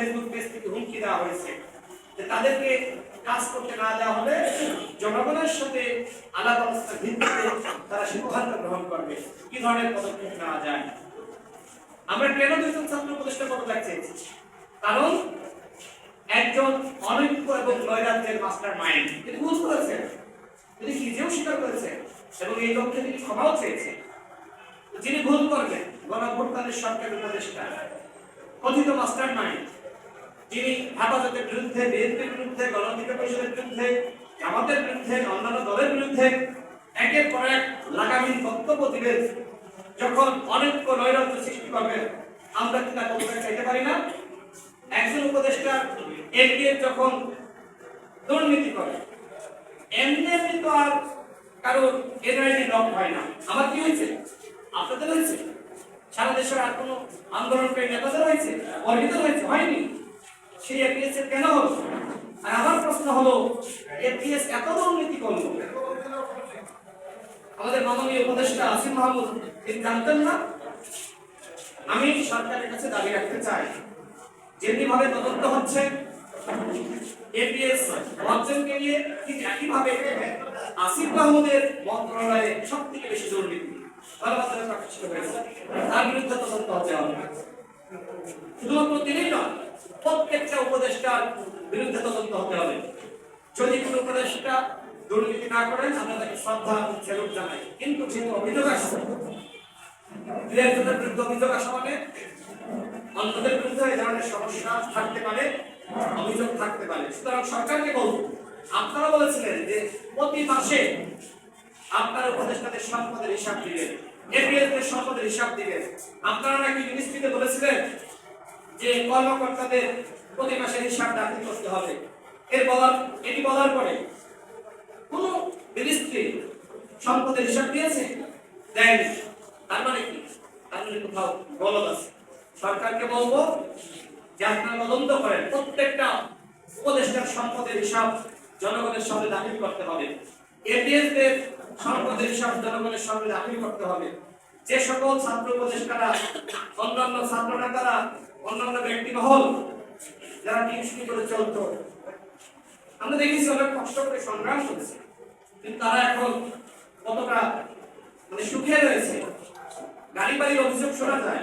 Facebook page থেকে হুমকি দেওয়া হয়েছে যে তাদেরকে কাজ করতে না দেওয়া হলে জনগণের সাথে আলাপ অবস্থার ভিত্তিতে তারা সিদ্ধান্ত গ্রহণ করবে। কি ধরনের পদক্ষেপ নেওয়া যায়? আমরা কেন দুজন ছাত্র প্রতিষ্ঠা করতে লাগছে কারণ একজন অনৈক্য এবং নৈরাজ্যের মাস্টার মাইন্ড তিনি ভুল করেছে তিনি নিজেও স্বীকার করেছেন এবং এই লক্ষ্যে তিনি ক্ষমাও চেয়েছেন। যিনি ভুল করবেন গণভোটকালের সরকারের উপদেষ্টা, কথিত মাস্টার মাইন্ড যিনি হেফাজতের বিরুদ্ধে, বিএনপির বিরুদ্ধে গণঅধিকার পরিষদের বিরুদ্ধে আমাদের বিরুদ্ধে, অন্যান্য দলের বিরুদ্ধে একের পর এক লাগামহীন বক্তব্য দিলেন যখন অনেক নৈরাজ্য সৃষ্টি করবে, আমরা কি তা করতে চাইতে পারি না? একজন উপদেষ্টা এনডিএ যখন দুর্নীতি করে, এমনি তো আর কারোর এনআইডি লক হয় না। আমার কি হয়েছে? আপনাদের হয়েছে? সারা দেশের আর কোনো আন্দোলনকারী নেতাদের হয়েছে? কর্মীদের হয়েছে? হয়নি। সেই এপিএস এর কেন হলো? আর আমার প্রশ্ন হলো, এপিএস এত দুর্নীতি করল। আমাদের মাননীয় উপদেষ্টা আসিম মাহমুদ, তিনি জানতেন না? আমি সরকারের কাছে দাবি রাখতে চাই যেমনি ভাবে তদন্ত হচ্ছে, এপিএস অর্জনকে নিয়ে ঠিক একইভাবে আসিফ মাহমুদের মন্ত্রণালয়ে সব থেকে বেশি দুর্নীতি। তার বিরুদ্ধে তদন্ত হবে শুধুমাত্র তিনি প্রত্যেকটা উপদেষ্টার বিরুদ্ধে তদন্ত হতে হবে। যদি কোনো উপদেষ্টা দুর্নীতি না করেন, আমরা তাকে শ্রদ্ধা এবং জানাই। কিন্তু যেহেতু অভিযোগ আসছে বিরুদ্ধে অভিযোগ আসা মানে অন্যদের বিরুদ্ধে এই ধরনের সমস্যা থাকতে পারে, অভিযোগ থাকতে পারে। সুতরাং সরকারকে বলব আপনারা বলেছিলেন যে প্রতি মাসে আপনার উপদেষ্টাদের সম্পদের হিসাব দিবেন এপিএস এর সম্পদের হিসাব দিবেন। আপনারা নাকি মিনিস্ট্রিতে বলেছিলেন যে কর্মকর্তাদের প্রতি মাসের হিসাব দাখিল করতে হবে। এর বলার, এটি বলার পরে কোন মিনিস্ট্রি সম্পদের হিসাব দিয়েছে? দেয়নি। তার মানে কি? তার মানে কোথাও গলত আছে। সরকারকে বলব যে আপনারা তদন্ত করেন। প্রত্যেকটা উপদেষ্টার সম্পদের হিসাব জনগণের সামনে দাখিল করতে হবে। এপিএস দের সম্পদের হিসাব জনগণের সামনে দাখিল করতে হবে। যে সকল ছাত্র উপদেষ্টারা, অন্যান্য ছাত্র নেতারা, অন্যান্য ব্যক্তি মহল যারা টিউশনি করে চলত, আমরা দেখেছি অনেক কষ্ট করে সংগ্রাম করেছে, কিন্তু তারা এখন কতটা মানে সুখে রয়েছে। গাড়ি বাড়ির অভিযোগ শোনা যায়।